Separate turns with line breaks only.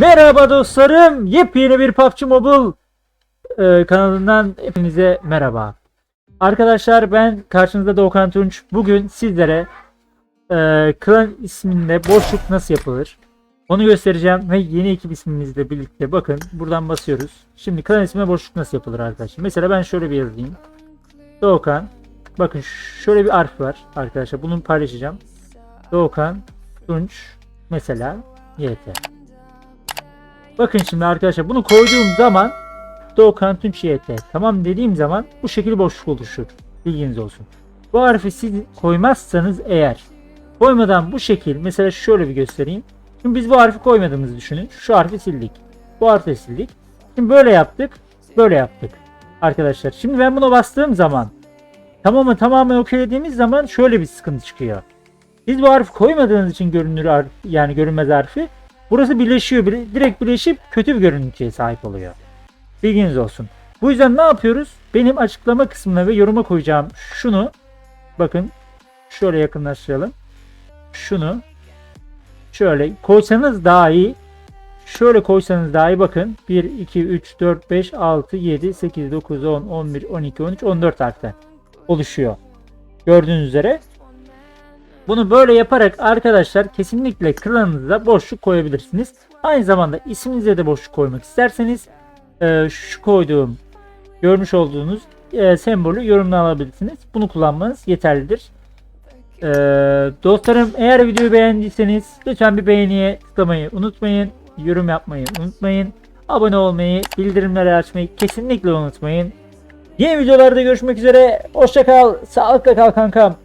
Merhaba dostlarım. Yepyeni bir PUBG Mobile e, kanalından hepinize merhaba. Arkadaşlar ben karşınızda Doğukan Tunç. Bugün sizlere e, klan isminde boşluk nasıl yapılır? Onu göstereceğim ve yeni ekip ismimizle birlikte bakın buradan basıyoruz. Şimdi klan ismine boşluk nasıl yapılır arkadaşlar? Mesela ben şöyle bir yazayım. Doğukan. Bakın şöyle bir harf var arkadaşlar. Bunu paylaşacağım. Doğukan Tunç mesela YT. Bakın şimdi arkadaşlar bunu koyduğum zaman Doğukan Tunç YT. Tamam dediğim zaman bu şekilde boşluk oluşur. Bilginiz olsun. Bu harfi siz koymazsanız eğer koymadan bu şekil mesela şöyle bir göstereyim. Şimdi biz bu harfi koymadığımızı düşünün. Şu harfi sildik. Bu harfi sildik. Şimdi böyle yaptık. Böyle yaptık. Arkadaşlar şimdi ben buna bastığım zaman tamamı tamamen okeylediğimiz zaman şöyle bir sıkıntı çıkıyor. Siz bu harfi koymadığınız için görünür harf, yani görünmez harfi burası birleşiyor. Direkt birleşip kötü bir görüntüye sahip oluyor. Bilginiz olsun. Bu yüzden ne yapıyoruz? Benim açıklama kısmına ve yoruma koyacağım şunu bakın şöyle yakınlaştıralım. Şunu şöyle koysanız daha iyi. Şöyle koysanız daha iyi bakın. 1, 2, 3, 4, 5, 6, 7, 8, 9, 10, 11, 12, 13, 14 harften oluşuyor. Gördüğünüz üzere. Bunu böyle yaparak arkadaşlar kesinlikle klanınıza boşluk koyabilirsiniz. Aynı zamanda isminize de boşluk koymak isterseniz e, şu koyduğum görmüş olduğunuz e, sembolü yorumdan alabilirsiniz. Bunu kullanmanız yeterlidir. E, dostlarım eğer videoyu beğendiyseniz lütfen bir beğeniye tıklamayı unutmayın. Yorum yapmayı unutmayın. Abone olmayı, bildirimleri açmayı kesinlikle unutmayın. Yeni videolarda görüşmek üzere. Hoşça kal. Sağlıkla kal kankam.